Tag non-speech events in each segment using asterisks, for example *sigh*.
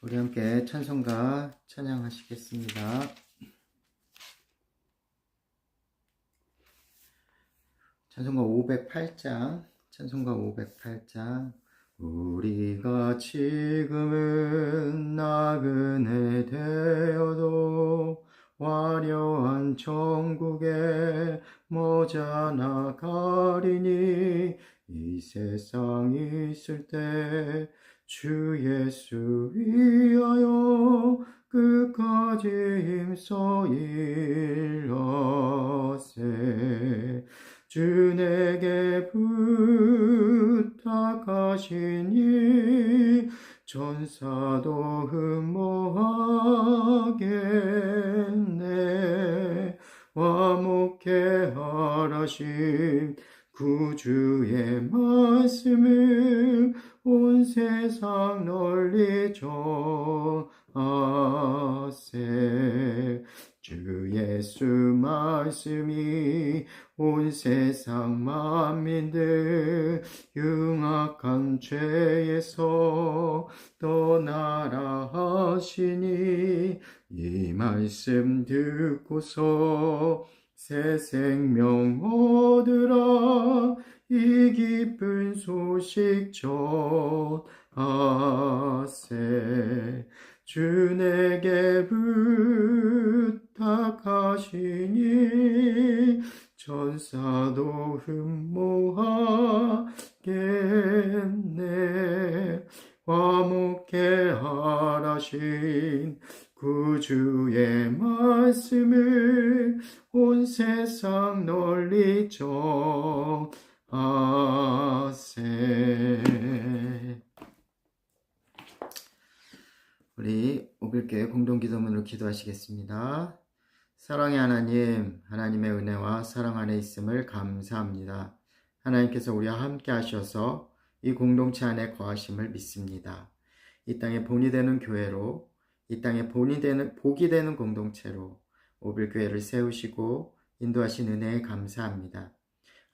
우리 함께 찬송가 찬양하시겠습니다. 찬송가 508장, 찬송가 508장. 우리가 지금은 나그네 되어도 화려한 천국에 모자나 가리니 이 세상 있을 때 주 예수 위하여 끝까지 힘써 일러세. 주 내게 부탁하시니 전사도 흠모하겠네. 화목해 하라신 구주의 말씀을 온 세상 널리 전하세. 주 예수 말씀이 온 세상 만민들 융악한 죄에서 떠나라 하시니 이 말씀 듣고서 새 생명 얻으라 이 기쁜 소식 전 기도하시겠습니다. 사랑의 하나님, 하나님의 은혜와 사랑 안에 있음을 감사합니다. 하나님께서 우리와 함께 하셔서 이 공동체 안에 거하심을 믿습니다. 이 땅에 본이 되는 교회로, 이 땅에 본이 되는, 복이 되는 공동체로 오빌교회를 세우시고 인도하신 은혜에 감사합니다.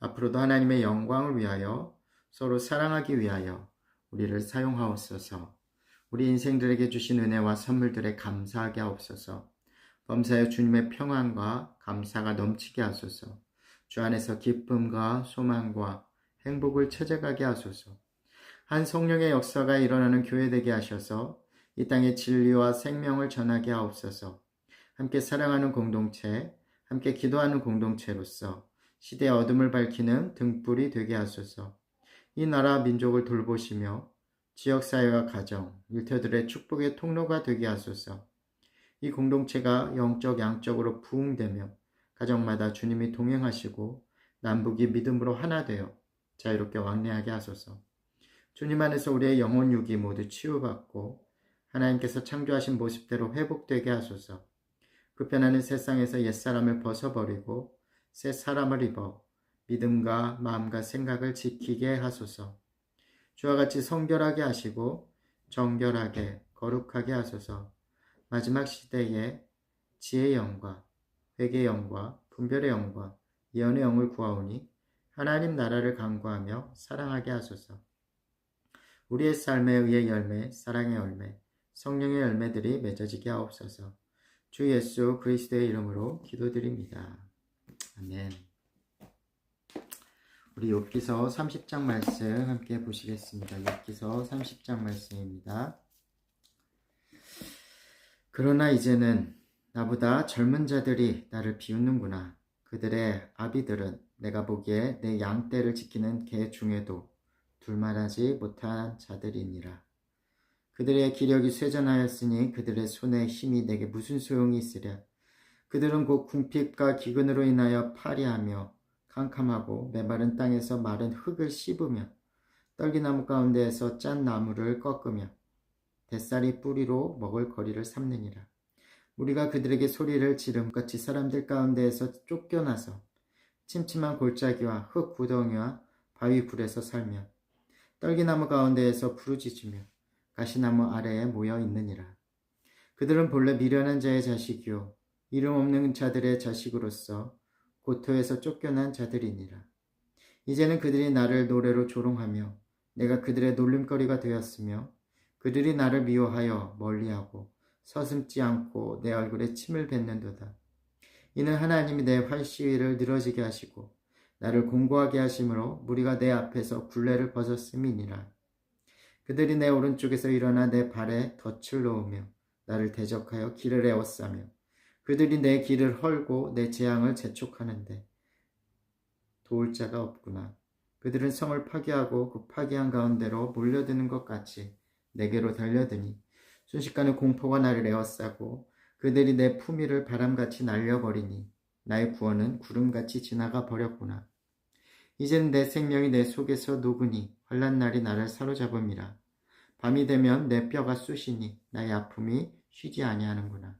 앞으로도 하나님의 영광을 위하여 서로 사랑하기 위하여 우리를 사용하옵소서. 우리 인생들에게 주신 은혜와 선물들에 감사하게 하옵소서. 범사에 주님의 평안과 감사가 넘치게 하소서. 주 안에서 기쁨과 소망과 행복을 찾아가게 하소서. 한 성령의 역사가 일어나는 교회 되게 하셔서 이 땅의 진리와 생명을 전하게 하옵소서. 함께 사랑하는 공동체, 함께 기도하는 공동체로서 시대의 어둠을 밝히는 등불이 되게 하소서. 이 나라 민족을 돌보시며 지역사회와 가정, 일터들의 축복의 통로가 되게 하소서. 이 공동체가 영적, 양적으로 부흥되며 가정마다 주님이 동행하시고 남북이 믿음으로 하나 되어 자유롭게 왕래하게 하소서. 주님 안에서 우리의 영혼 육이 모두 치유받고 하나님께서 창조하신 모습대로 회복되게 하소서. 불편하는 세상에서 옛사람을 벗어버리고 새 사람을 입어 믿음과 마음과 생각을 지키게 하소서. 주와 같이 성결하게 하시고 정결하게 거룩하게 하소서. 마지막 시대에 지혜의 영과 회개의 영과 분별의 영과 예언의 영을 구하오니 하나님 나라를 강구하며 사랑하게 하소서. 우리의 삶에 의해 열매, 사랑의 열매, 성령의 열매들이 맺어지게 하옵소서. 주 예수 그리스도의 이름으로 기도드립니다. 아멘. 우리 욥기서 30장 말씀 함께 보시겠습니다. 욥기서 30장 말씀입니다. 그러나 이제는 나보다 젊은 자들이 나를 비웃는구나. 그들의 아비들은 내가 보기에 내 양떼를 지키는 개 중에도 둘만하지 못한 자들이니라. 그들의 기력이 쇠전하였으니 그들의 손에 힘이 내게 무슨 소용이 있으랴. 그들은 곧 궁핍과 기근으로 인하여 파리하며 캄캄하고 메마른 땅에서 마른 흙을 씹으며 떨기나무 가운데에서 짠 나무를 꺾으며 뱃살이 뿌리로 먹을 거리를 삼느니라. 우리가 그들에게 소리를 지름같이 사람들 가운데에서 쫓겨나서 침침한 골짜기와 흙 구덩이와 바위 굴에서 살며 떨기나무 가운데에서 부르짖으며 가시나무 아래에 모여 있느니라. 그들은 본래 미련한 자의 자식이요 이름 없는 자들의 자식으로서 고토에서 쫓겨난 자들이니라. 이제는 그들이 나를 노래로 조롱하며 내가 그들의 놀림거리가 되었으며 그들이 나를 미워하여 멀리하고 서슴지 않고 내 얼굴에 침을 뱉는도다. 이는 하나님이 내 활시위를 늘어지게 하시고 나를 공고하게 하심으로 무리가 내 앞에서 굴레를 벗었음이니라. 그들이 내 오른쪽에서 일어나 내 발에 덫을 놓으며 나를 대적하여 길을 에워싸며 그들이 내 길을 헐고 내 재앙을 재촉하는데 도울 자가 없구나. 그들은 성을 파괴하고 그 파괴한 가운데로 몰려드는 것 같이 내게로 달려드니 순식간에 공포가 나를 에워싸고 그들이 내 품위를 바람같이 날려버리니 나의 구원은 구름같이 지나가 버렸구나. 이제는 내 생명이 내 속에서 녹으니 환란 날이 나를 사로잡음이라. 밤이 되면 내 뼈가 쑤시니 나의 아픔이 쉬지 아니하는구나.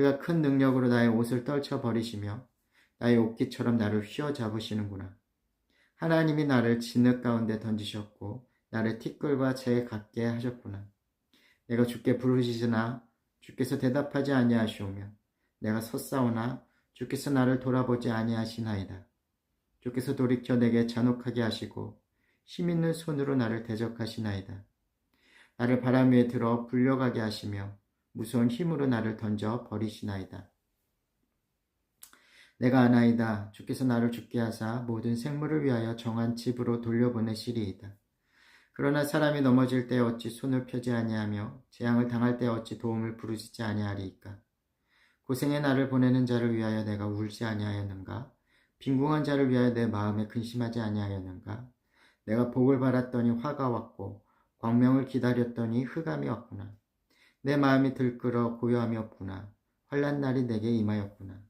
그가 큰 능력으로 나의 옷을 떨쳐 버리시며 나의 옷깃처럼 나를 휘어 잡으시는구나. 하나님이 나를 진흙 가운데 던지셨고 나를 티끌과 재 같게 하셨구나. 내가 주께 부르시으나 주께서 대답하지 아니하시오며 내가 섰사오나 주께서 나를 돌아보지 아니하시나이다. 주께서 돌이켜 내게 잔혹하게 하시고 힘 있는 손으로 나를 대적하시나이다. 나를 바람 위에 들어 불려가게 하시며 무서운 힘으로 나를 던져 버리시나이다. 내가 아나이다. 주께서 나를 죽게 하사 모든 생물을 위하여 정한 집으로 돌려보내시리이다. 그러나 사람이 넘어질 때 어찌 손을 펴지 아니하며 재앙을 당할 때 어찌 도움을 부르시지 아니하리이까. 고생의 나를 보내는 자를 위하여 내가 울지 아니하였는가? 빈궁한 자를 위하여 내 마음에 근심하지 아니하였는가? 내가 복을 바랐더니 화가 왔고 광명을 기다렸더니 흑암이 왔구나. 내 마음이 들끓어 고요함이 없구나. 환란 날이 내게 임하였구나.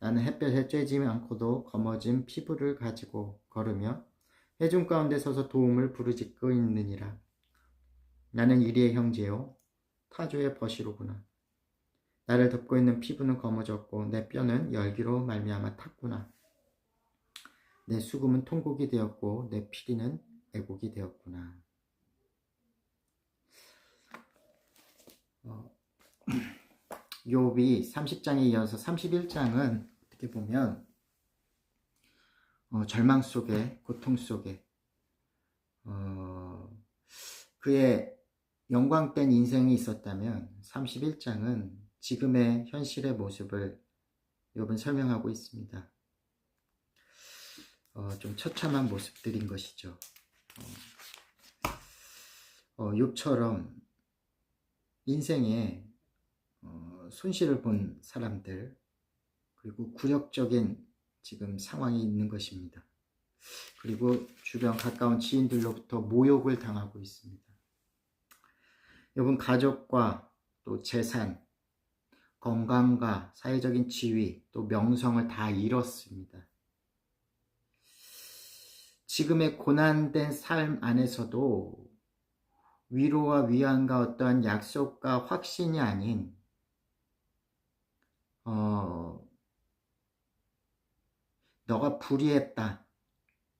나는 햇볕에 쬐지 않고도 검어진 피부를 가지고 걸으며 해중 가운데 서서 도움을 부르짖고 있느니라. 나는 이리의 형제요 타조의 버시로구나. 나를 덮고 있는 피부는 검어졌고 내 뼈는 열기로 말미암아 탔구나. 내 수금은 통곡이 되었고 내 피리는 애곡이 되었구나. 어, *clears throat* 욥이 30장에 이어서 31장은 어떻게 보면 어, 절망 속에 고통 속에 어, 그의 영광된 인생이 있었다면 31장은 지금의 현실의 모습을 욥은 설명하고 있습니다. 어, 좀 처참한 모습들인 것이죠. 어, 어, 욥처럼 인생에 어, 손실을 본 사람들 그리고 굴욕적인 지금 상황이 있는 것입니다. 그리고 주변 가까운 지인들로부터 모욕을 당하고 있습니다. 여러분 가족과 또 재산, 건강과 사회적인 지위, 또 명성을 다 잃었습니다. 지금의 고난된 삶 안에서도 위로와 위안과 어떠한 약속과 확신이 아닌 어, 너가 불의했다,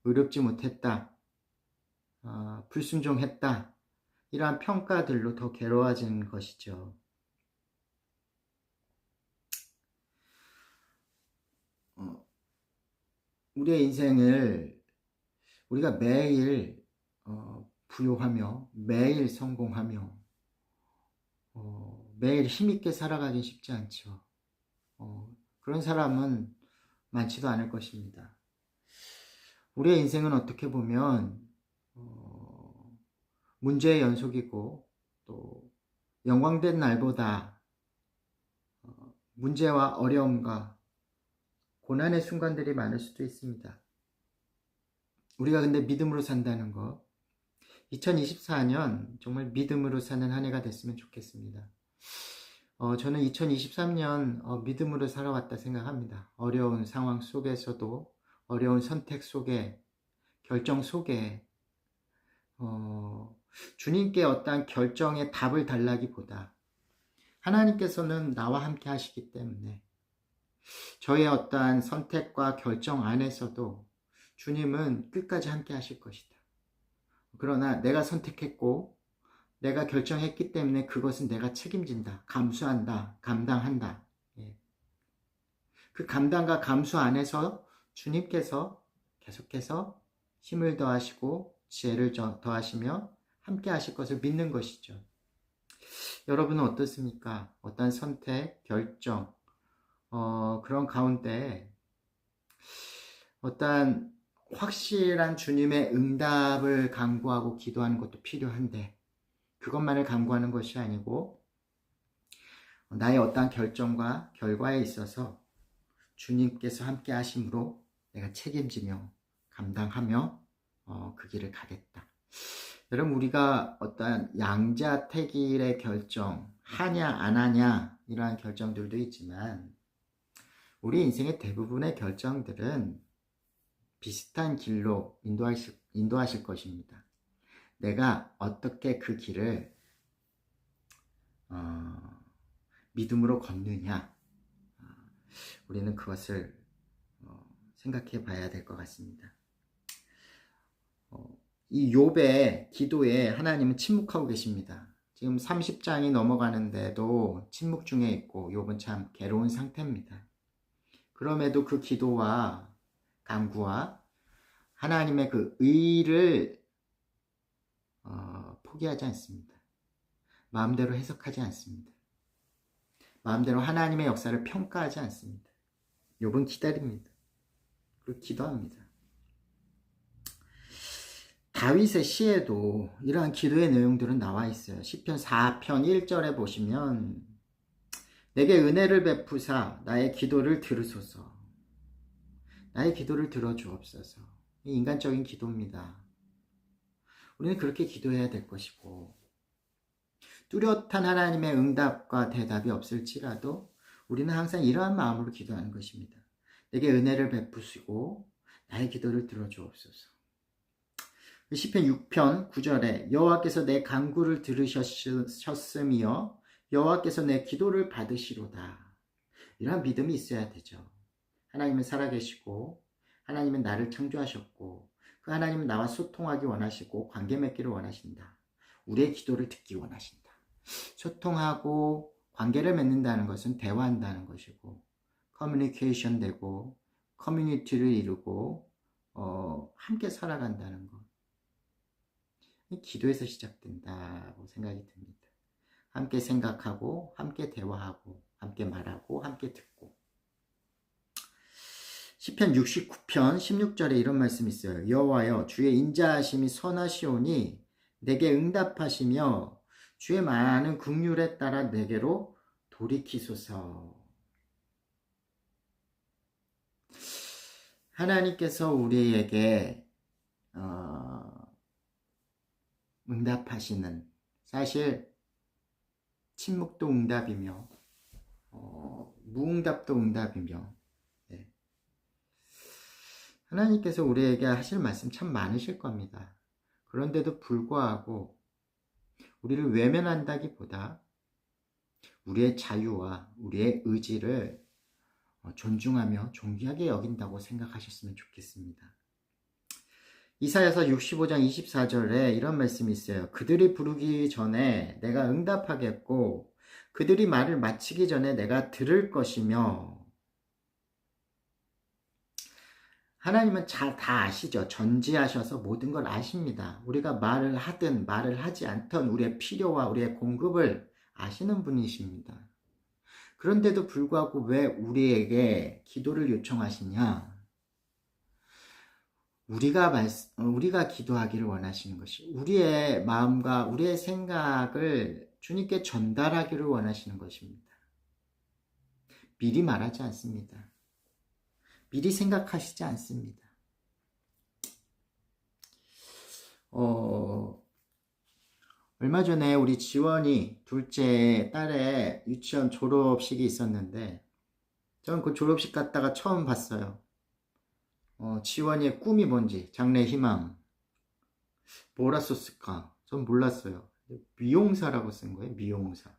의롭지 못했다, 어, 불순종했다 이러한 평가들로 더 괴로워지는 것이죠. 어, 우리의 인생을 우리가 매일 어, 부요하며 매일 성공하며 어, 매일 힘있게 살아가긴 쉽지 않죠. 어, 그런 사람은 많지도 않을 것입니다. 우리의 인생은 어떻게 보면 어, 문제의 연속이고 또 영광된 날보다 어, 문제와 어려움과 고난의 순간들이 많을 수도 있습니다. 우리가 근데 믿음으로 산다는 것, 2024년 정말 믿음으로 사는 한 해가 됐으면 좋겠습니다. 어, 저는 2023년 어, 믿음으로 살아왔다 생각합니다. 어려운 상황 속에서도 어려운 선택 속에 결정 속에 어, 주님께 어떠한 결정의 답을 달라기보다 하나님께서는 나와 함께 하시기 때문에 저의 어떠한 선택과 결정 안에서도 주님은 끝까지 함께 하실 것이다. 그러나 내가 선택했고 내가 결정했기 때문에 그것은 내가 책임진다, 감수한다, 감당한다. 예. 그 감당과 감수 안에서 주님께서 계속해서 힘을 더하시고 지혜를 더하시며 함께 하실 것을 믿는 것이죠. 여러분은 어떻습니까? 어떤 선택, 결정, 어, 그런 가운데 어떠한 확실한 주님의 응답을 강구하고 기도하는 것도 필요한데 그것만을 강구하는 것이 아니고 나의 어떠한 결정과 결과에 있어서 주님께서 함께 하심으로 내가 책임지며 감당하며 어, 그 길을 가겠다. 여러분 우리가 어떠한 양자택일의 결정 하냐 안 하냐 이러한 결정들도 있지만 우리 인생의 대부분의 결정들은 비슷한 길로 인도하실, 인도하실 것입니다. 내가 어떻게 그 길을 어, 믿음으로 걷느냐 어, 우리는 그것을 어, 생각해 봐야 될 것 같습니다. 어, 이 욥의 기도에 하나님은 침묵하고 계십니다. 지금 30장이 넘어가는데도 침묵 중에 있고 욥은 참 괴로운 상태입니다. 그럼에도 그 기도와 강구와 하나님의 그 의를 어, 포기하지 않습니다. 마음대로 해석하지 않습니다. 마음대로 하나님의 역사를 평가하지 않습니다. 욥은 기다립니다. 그리고 기도합니다. 다윗의 시에도 이러한 기도의 내용들은 나와 있어요. 시편 4편 1절에 보시면 내게 은혜를 베푸사 나의 기도를 들으소서. 나의 기도를 들어주옵소서. 인간적인 기도입니다. 우리는 그렇게 기도해야 될 것이고 뚜렷한 하나님의 응답과 대답이 없을지라도 우리는 항상 이러한 마음으로 기도하는 것입니다. 내게 은혜를 베푸시고 나의 기도를 들어주옵소서. 시편 6편 9절에 여호와께서 내 간구를 들으셨으며 여호와께서 내 기도를 받으시로다. 이러한 믿음이 있어야 되죠. 하나님은 살아계시고 하나님은 나를 창조하셨고 그 하나님은 나와 소통하기 원하시고 관계 맺기를 원하신다. 우리의 기도를 듣기 원하신다. 소통하고 관계를 맺는다는 것은 대화한다는 것이고 커뮤니케이션 되고 커뮤니티를 이루고 어, 함께 살아간다는 것. 기도에서 시작된다고 생각이 듭니다. 함께 생각하고, 함께 대화하고, 함께 말하고, 함께 듣고. 10편 69편 16절에 이런 말씀이 있어요. 여호와여 주의 인자하심이 선하시오니 내게 응답하시며 주의 많은 긍휼에 따라 내게로 돌이키소서. 하나님께서 우리에게 어, 응답하시는 사실 침묵도 응답이며 어, 무응답도 응답이며 네. 하나님께서 우리에게 하실 말씀 참 많으실 겁니다. 그런데도 불구하고 우리를 외면한다기보다 우리의 자유와 우리의 의지를 어, 존중하며 존귀하게 여긴다고 생각하셨으면 좋겠습니다. 이사야서 65장 24절에 이런 말씀이 있어요. 그들이 부르기 전에 내가 응답하겠고 그들이 말을 마치기 전에 내가 들을 것이며 하나님은 잘 다 아시죠. 전지하셔서 모든 걸 아십니다. 우리가 말을 하든 말을 하지 않던 우리의 필요와 우리의 공급을 아시는 분이십니다. 그런데도 불구하고 왜 우리에게 기도를 요청하시냐? 우리가 말, 우리가 기도하기를 원하시는 것이 우리의 마음과 우리의 생각을 주님께 전달하기를 원하시는 것입니다. 미리 말하지 않습니다. 미리 생각하시지 않습니다. 어, 얼마 전에 우리 지원이 둘째 딸의 유치원 졸업식이 있었는데 저는 그 졸업식 갔다가 처음 봤어요. 어, 지원이의 꿈이 뭔지, 장래 희망. 뭐라 썼을까? 전 몰랐어요. 미용사라고 쓴 거예요, 미용사.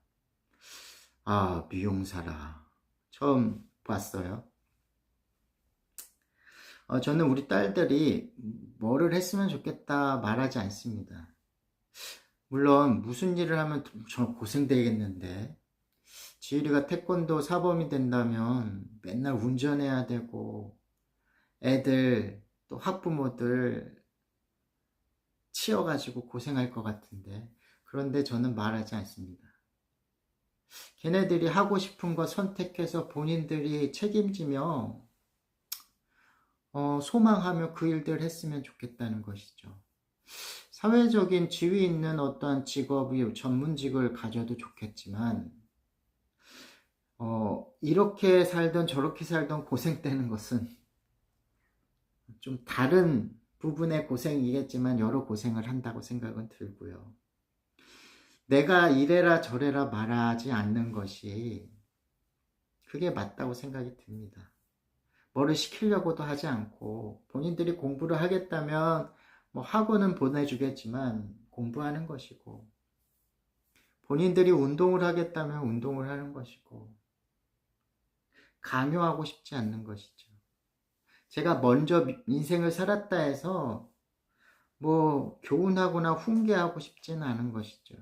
아, 미용사라. 처음 봤어요. 어, 저는 우리 딸들이 뭐를 했으면 좋겠다 말하지 않습니다. 물론 무슨 일을 하면 저 고생되겠는데 지율이가 태권도 사범이 된다면 맨날 운전해야 되고 애들 또 학부모들 치여가지고 고생할 것 같은데 그런데 저는 말하지 않습니다. 걔네들이 하고 싶은 거 선택해서 본인들이 책임지며 어, 소망하며 그 일들 했으면 좋겠다는 것이죠. 사회적인 지위 있는 어떠한 직업이 전문직을 가져도 좋겠지만 어, 이렇게 살던 저렇게 살던 고생되는 것은 좀 다른 부분의 고생이겠지만 여러 고생을 한다고 생각은 들고요. 내가 이래라 저래라 말하지 않는 것이 그게 맞다고 생각이 듭니다. 뭐를 시키려고도 하지 않고 본인들이 공부를 하겠다면 뭐 학원은 보내주겠지만 공부하는 것이고 본인들이 운동을 하겠다면 운동을 하는 것이고 강요하고 싶지 않는 것이죠. 제가 먼저 인생을 살았다 해서 뭐 교훈하거나 훈계하고 싶지는 않은 것이죠.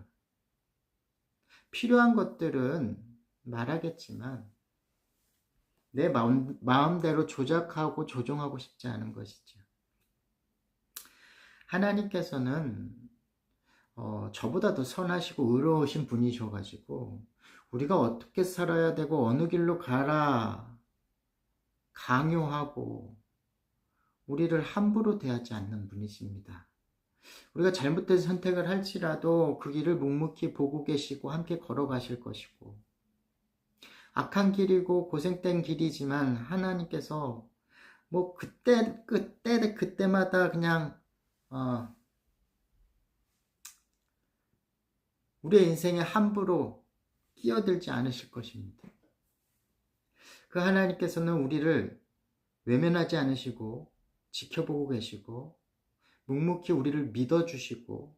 필요한 것들은 말하겠지만 내 마음, 마음대로 조작하고 조종하고 싶지 않은 것이죠. 하나님께서는 어, 저보다 도 선하시고 의로우신 분이셔가지고 우리가 어떻게 살아야 되고 어느 길로 가라 강요하고 우리를 함부로 대하지 않는 분이십니다. 우리가 잘못된 선택을 할지라도 그 길을 묵묵히 보고 계시고 함께 걸어가실 것이고 악한 길이고 고생된 길이지만 하나님께서 뭐 그때 그때 그때마다 그냥 어 우리의 인생에 함부로 끼어들지 않으실 것입니다. 그 하나님께서는 우리를 외면하지 않으시고 지켜보고 계시고 묵묵히 우리를 믿어주시고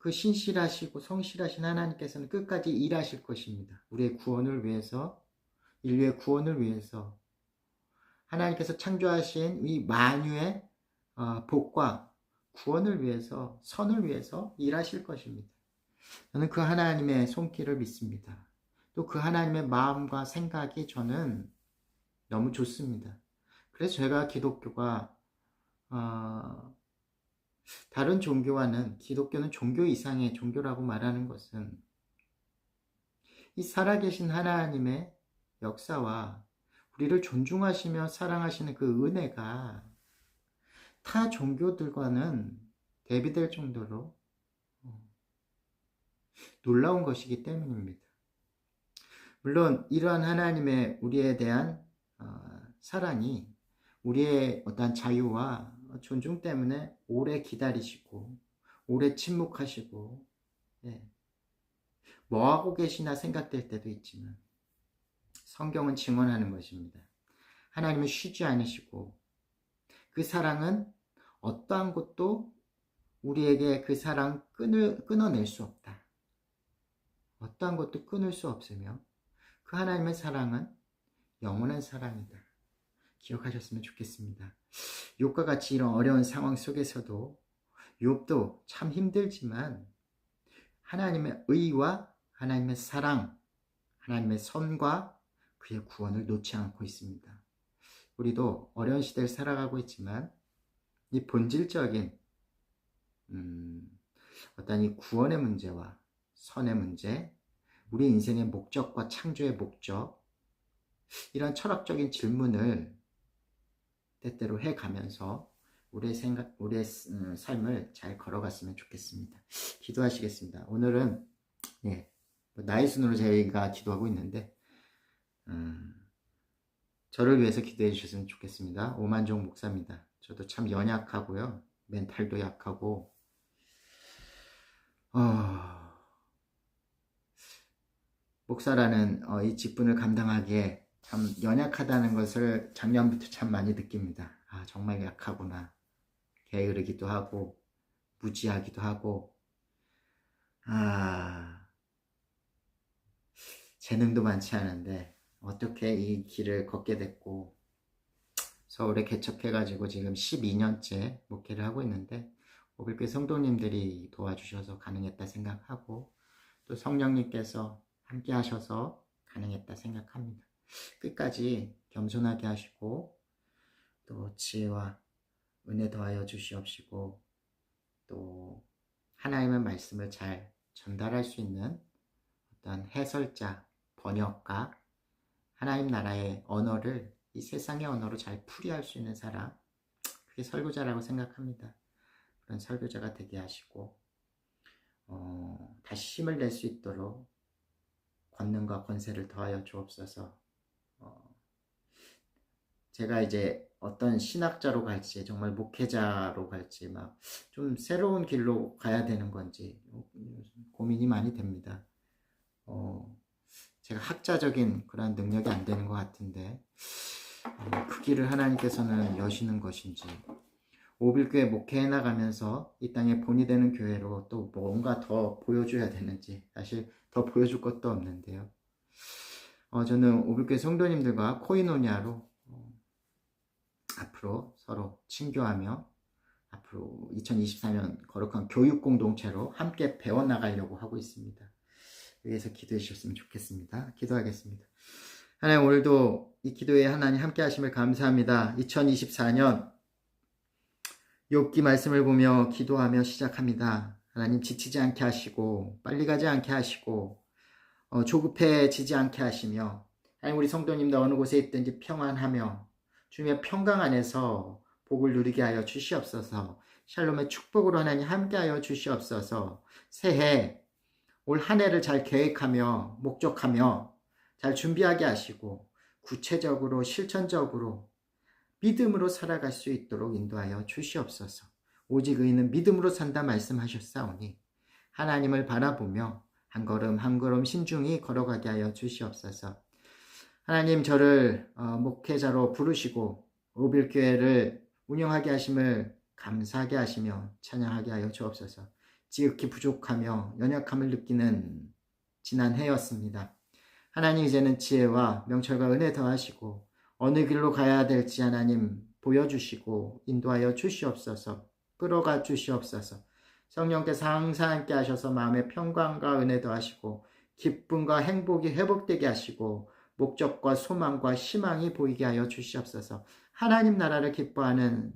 그 신실하시고 성실하신 하나님께서는 끝까지 일하실 것입니다. 우리의 구원을 위해서 인류의 구원을 위해서 하나님께서 창조하신 이 만유의 어, 복과 구원을 위해서 선을 위해서 일하실 것입니다. 저는 그 하나님의 손길을 믿습니다. 또 그 하나님의 마음과 생각이 저는 너무 좋습니다. 그래서 제가 기독교가 어, 다른 종교와는 기독교는 종교 이상의 종교라고 말하는 것은 이 살아계신 하나님의 역사와 우리를 존중하시며 사랑하시는 그 은혜가 타 종교들과는 대비될 정도로 어, 놀라운 것이기 때문입니다. 물론 이러한 하나님의 우리에 대한 어, 사랑이 우리의 어떠한 자유와 존중 때문에 오래 기다리시고 오래 침묵하시고 예. 뭐 하고 계시나 생각될 때도 있지만 성경은 증언하는 것입니다. 하나님은 쉬지 않으시고 그 사랑은 어떠한 것도 우리에게 그 사랑 끊을, 끊어낼 수 없다. 어떠한 것도 끊을 수 없으며 그 하나님의 사랑은 영원한 사랑이다. 기억하셨으면 좋겠습니다. 욥과 같이 이런 어려운 상황 속에서도 욥도 참 힘들지만 하나님의 의와 하나님의 사랑, 하나님의 선과 그의 구원을 놓지 않고 있습니다. 우리도 어려운 시대를 살아가고 있지만 이 본질적인 음, 어떤 이 구원의 문제와 선의 문제, 우리 인생의 목적과 창조의 목적, 이런 철학적인 질문을 때때로 해가면서 우리의 생각, 우리의 음, 삶을 잘 걸어갔으면 좋겠습니다. 기도하시겠습니다. 오늘은 예, 뭐 나의 순으로 저희가 기도하고 있는데 음, 저를 위해서 기도해 주셨으면 좋겠습니다. 오만종 목사입니다. 저도 참 연약하고요. 멘탈도 약하고 어, 목사라는 어, 이 직분을 감당하기에 참 연약하다는 것을 작년부터 참 많이 느낍니다. 아, 정말 약하구나. 게으르기도 하고, 무지하기도 하고, 아, 재능도 많지 않은데, 어떻게 이 길을 걷게 됐고, 서울에 개척해가지고 지금 12년째 목회를 하고 있는데, 오빌교 성도님들이 도와주셔서 가능했다 생각하고, 또 성령님께서 함께 하셔서 가능했다 생각합니다. 끝까지 겸손하게 하시고 또 지혜와 은혜 더하여 주시옵시고 또 하나님의 말씀을 잘 전달할 수 있는 어떤 해설자, 번역가, 하나님 나라의 언어를 이 세상의 언어로 잘 풀이할 수 있는 사람, 그게 설교자라고 생각합니다. 그런 설교자가 되게 하시고, 어, 다시 힘을 낼 수 있도록 권능과 권세를 더하여 주옵소서. 어, 제가 이제 어떤 신학자로 갈지, 정말 목회자로 갈지, 막 좀 새로운 길로 가야 되는 건지 고민이 많이 됩니다. 어, 제가 학자적인 그런 능력이 안 되는 것 같은데, 어, 그 길을 하나님께서는 여시는 것인지, 오빌교회 목회해 나가면서 이 땅에 본이 되는 교회로 또 뭔가 더 보여줘야 되는지, 사실 더 보여줄 것도 없는데요. 어, 저는 오빌교회 성도님들과 코이노니아로 어, 앞으로 서로 친교하며 앞으로 2024년 거룩한 교육 공동체로 함께 배워나가려고 하고 있습니다. 위해서 기도해 주셨으면 좋겠습니다. 기도하겠습니다. 하나님 오늘도 이 기도에 하나님 함께 하심을 감사합니다. 2024년 욥기 말씀을 보며 기도하며 시작합니다. 하나님 지치지 않게 하시고 빨리 가지 않게 하시고 어, 조급해지지 않게 하시며 하나님 우리 성도님들 어느 곳에 있든지 평안하며 주님의 평강 안에서 복을 누리게 하여 주시옵소서 샬롬의 축복으로 하나님 함께하여 주시옵소서 새해 올 한 해를 잘 계획하며 목적하며 잘 준비하게 하시고 구체적으로 실천적으로 믿음으로 살아갈 수 있도록 인도하여 주시옵소서. 오직 의인은 믿음으로 산다 말씀하셨사오니 하나님을 바라보며 한 걸음 한 걸음 신중히 걸어가게 하여 주시옵소서. 하나님 저를 어, 목회자로 부르시고 오빌교회를 운영하게 하심을 감사하게 하시며 찬양하게 하여 주옵소서. 지극히 부족하며 연약함을 느끼는 지난 해였습니다. 하나님 이제는 지혜와 명철과 은혜 더하시고 어느 길로 가야 될지 하나님 보여주시고 인도하여 주시옵소서 끌어가 주시옵소서 성령께서 항상 함께 하셔서 마음의 평강과 은혜 더하시고 기쁨과 행복이 회복되게 하시고 목적과 소망과 희망이 보이게 하여 주시옵소서 하나님 나라를 기뻐하는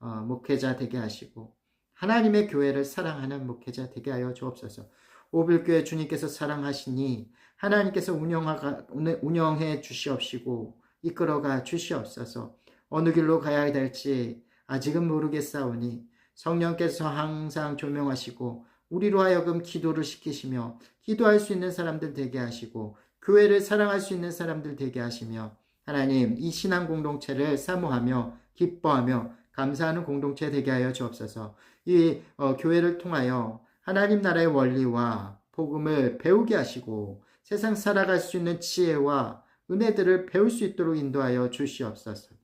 어, 목회자 되게 하시고 하나님의 교회를 사랑하는 목회자 되게 하여 주옵소서 오빌교회 주님께서 사랑하시니 하나님께서 운영하, 운영해 주시옵시고 이끌어가 주시옵소서. 어느 길로 가야 될지 아직은 모르겠사오니 성령께서 항상 조명하시고 우리로 하여금 기도를 시키시며 기도할 수 있는 사람들 되게 하시고 교회를 사랑할 수 있는 사람들 되게 하시며 하나님 이 신앙 공동체를 사모하며 기뻐하며 감사하는 공동체 되게 하여 주옵소서. 이 어, 교회를 통하여 하나님 나라의 원리와 복음을 배우게 하시고 세상 살아갈 수 있는 지혜와 은혜들을 배울 수 있도록 인도하여 주시옵소서.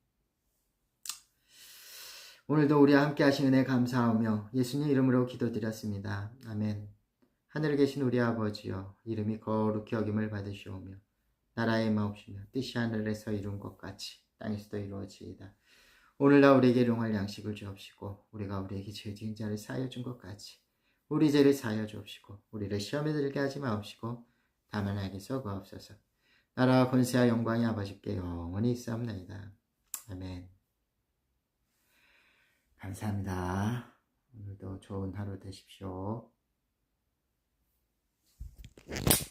오늘도 우리와 함께 하신 은혜 감사하며 예수님 이름으로 기도드렸습니다. 아멘. 하늘에 계신 우리 아버지여 이름이 거룩히 여김을 받으시오며 나라의 마옵시며 뜻이 하늘에서 이룬 것 같이 땅에서도 이루어지이다. 오늘날 우리에게 용할 양식을 주옵시고 우리가 우리에게 죄 지은 자를 사하여 준 것 같이 우리 죄를 사하여 주옵시고 우리를 시험에 들게 하지 마옵시고 다만 알게서 구하옵소서. 나라와 권세와 영광이 아버지께 영원히 있사옵나이다. 아멘. 감사합니다. 오늘도 좋은 하루 되십시오. you